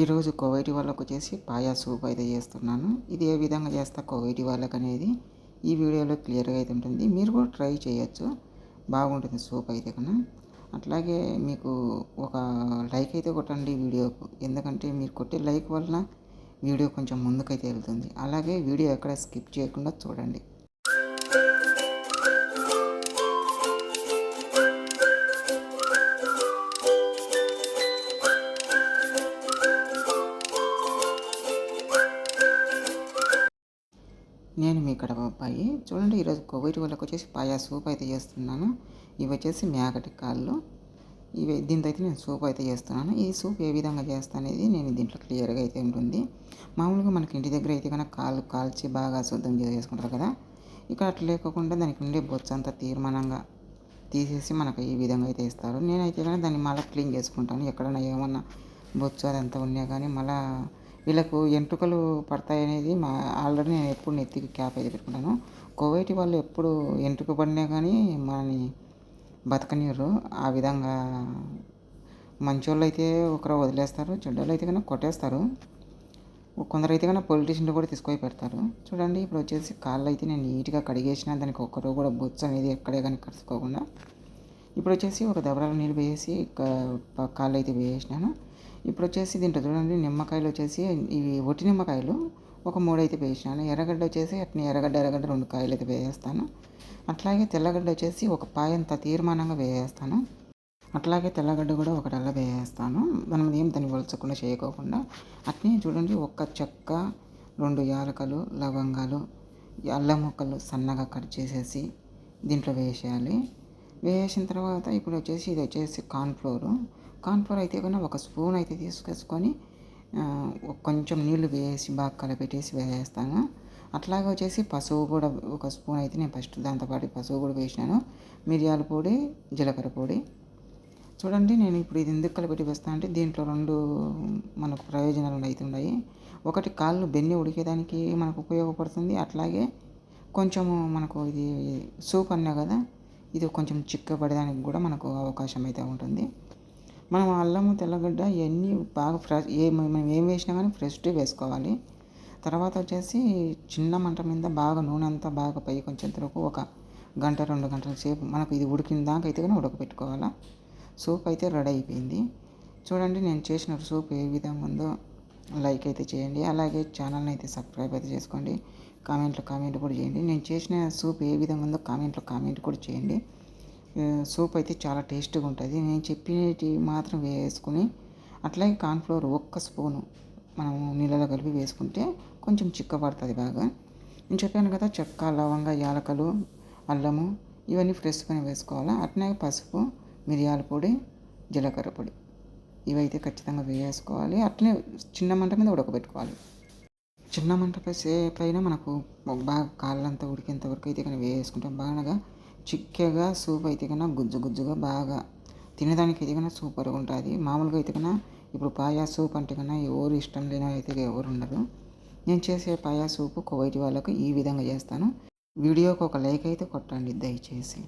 ఈరోజు కోవైటి వాళ్ళకు వచ్చేసి పాయా సూప్ అయితే చేస్తున్నాను. ఇది ఏ విధంగా చేస్తా కోవైటి వాళ్ళకు అనేది ఈ వీడియోలో క్లియర్గా అయితే ఉంటుంది. మీరు కూడా ట్రై చేయొచ్చు. బాగుంటుంది సూప్ అయితే కన్నా. అట్లాగే మీకు ఒక లైక్ అయితే కొట్టండి వీడియోకు. ఎందుకంటే మీరు కొట్టే లైక్ వలన వీడియో కొంచెం ముందుకైతే వెళ్తుంది. అలాగే వీడియో ఎక్కడ స్కిప్ చేయకుండా చూడండి. నేను మీ కడప అబ్బాయి. చూడండి ఈరోజు కోవిడ్ వాళ్ళకి వచ్చేసి పాయా సూప్ అయితే చేస్తున్నాను. ఇవి వచ్చేసి మేకటి కాళ్ళు. ఇవి దీంతో అయితే నేను సూప్ అయితే చేస్తున్నాను. ఈ సూప్ ఏ విధంగా చేస్తాను అనేది నేను దీంట్లో క్లియర్గా అయితే ఉంటుంది. మామూలుగా మనకి ఇంటి దగ్గర అయితే కనుక కాళ్ళు కాల్చి బాగా శుద్ధం చేసుకుంటారు కదా. ఇక్కడ అట్లా లేకుండా దానికి ఉండే బొచ్చు అంతా తీర్మానంగా తీసేసి మనకు ఈ విధంగా అయితే ఇస్తారు. నేనైతే కానీ దాన్ని మళ్ళీ క్లీన్ చేసుకుంటాను. ఎక్కడైనా ఏమన్నా బొచ్చు అదంతా ఉన్నా కానీ మళ్ళీ వీళ్ళకు ఎంట్రుకలు పడతాయనేది మా ఆల్రెడీ నేను ఎప్పుడు నెత్తికి క్యాప్ అయితే పెట్టుకుంటాను. కోవైట్ వాళ్ళు ఎప్పుడు ఎంట్రుక పడినా కానీ మనని బతకనివ్వరు ఆ విధంగా మంచోళ్ళు అయితే ఒకరు వదిలేస్తారు చెడ్డోళ్ళు అయితే కన్నా కొట్టేస్తారు. కొందరు అయితే కన్నా పొలిటీషియన్లు కూడా తీసుకొని పెడతారు. చూడండి ఇప్పుడు వచ్చేసి కాళ్ళు అయితే నేను నీట్గా కడిగేసిన దానికి ఒక్కరు కూడా బొచ్చు అనేది ఎక్కడే కానీ కలుసుకోకుండా ఇప్పుడు వచ్చేసి ఒక దబరాలు నీళ్ళు వేసి కాళ్ళు అయితే వేసినాను. ఇప్పుడు వచ్చేసి దీంట్లో చూడండి నిమ్మకాయలు వచ్చేసి ఇవి ఒట్టి నిమ్మకాయలు ఒక మూడైతే వేసినాను. ఎర్రగడ్డ వచ్చేసి అట్నే ఎర్రగడ్డ ఎర్రగడ్డ రెండు కాయలు అయితే వేసేస్తాను. అట్లాగే తెల్లగడ్డ వచ్చేసి ఒక పాయంత తీర్మానంగా వేసేస్తాను. అట్లాగే తెల్లగడ్డ కూడా ఒకటల్లా వేసేస్తాను. మనం ఏం దాన్ని వలచకుండా చేయకోకుండా. అట్నే చూడండి ఒక్క చెక్క రెండు యాలకలు లవంగాలు అల్లం ముక్కలు సన్నగా కట్ చేసేసి దీంట్లో వేసేయాలి. వేసిన తర్వాత ఇప్పుడు వచ్చేసి ఇది వచ్చేసి కార్న్ఫ్లోరు కార్న్ఫ్లోర్ అయితే కన్నా ఒక స్పూన్ అయితే తీసుకొచ్చుకొని కొంచెం నీళ్ళు వేసి బాగా కలపెట్టేసి వేసేస్తాను. అట్లాగే వచ్చేసి పసుపు కూడా ఒక స్పూన్ అయితే నేను ఫస్ట్ దాంతోపాటు పసుపు కూడా వేసినాను. మిరియాల పొడి జీలకర్ర పొడి. చూడండి నేను ఇప్పుడు ఇది ఎందుకు కలిపెట్టి వేస్తాను అంటే దీంట్లో రెండు మనకు ప్రయోజనాలు అయితే ఉన్నాయి. ఒకటి కాళ్ళు బెన్ని ఉడికేదానికి మనకు ఉపయోగపడుతుంది. అట్లాగే కొంచెము మనకు ఇది సూప్ అన్నా కదా ఇది కొంచెం చిక్కబడడానికి కూడా మనకు అవకాశం అయితే ఉంటుంది. మనం అల్లము తెల్లగడ్డ ఇవన్నీ బాగా ఫ్రెష్ ఏ మనం ఏం వేసినా కానీ ఫ్రెష్గా వేసుకోవాలి. తర్వాత వచ్చేసి చిన్న మంట మీద బాగా నూనె అంతా బాగా పై కొంచెం వరకు ఒక గంట రెండు గంటల సేపు మనకు ఇది ఉడికిన దాకా అయితే కానీ ఉడకపెట్టుకోవాలా సూప్ అయితే రెడీ అయిపోయింది. చూడండి నేను చేసిన సూప్ ఏ విధంగా ఉందో లైక్ అయితే చేయండి. అలాగే ఛానల్ని అయితే సబ్స్క్రైబ్ అయితే చేసుకోండి. కామెంట్లో కామెంట్ కూడా చేయండి. నేను చేసిన సూప్ ఏ విధంగా ఉందో కామెంట్లో కామెంట్ కూడా చేయండి. సూప్ అయితే చాలా టేస్ట్గా ఉంటుంది. నేను చెప్పినవి మాత్రం వేసుకుని అట్లాగే కార్న్ఫ్లోర్ ఒక్క స్పూను మనం నీళ్ళలో కలిపి వేసుకుంటే కొంచెం చిక్కబడుతుంది బాగా. నేను చెప్పాను కదా చెక్క లవంగ యాలకలు అల్లము ఇవన్నీ ఫ్రెష్గా వేసుకోవాలి? అట్నే పసుపు మిరియాల పొడి జీలకర్ర పొడి ఇవైతే ఖచ్చితంగా వేసుకోవాలి. అట్లనే చిన్న మంట మీద ఉడకబెట్టుకోవాలి. చిన్న మంట పైన మనకు బాగా కాళ్ళంతా ఉడికేంత వరకు అయితే కానీ వేసుకుంటాం బాగా చిక్కగా సూప్ అయితే కన్నా గుజ్జు గుజ్జుగా బాగా తినడానికి అయితే కన్నా సూపర్గా ఉంటుంది. మామూలుగా అయితే కన్నా ఇప్పుడు పాయా సూప్ అంటే కన్నా ఎవరు ఇష్టం లేని అయితే ఎవరు ఉండరు. నేను చేసే పాయా సూపు కోవైటి వాళ్ళకు ఈ విధంగా చేస్తాను. వీడియోకి ఒక లైక్ అయితే కొట్టండి దయచేసి.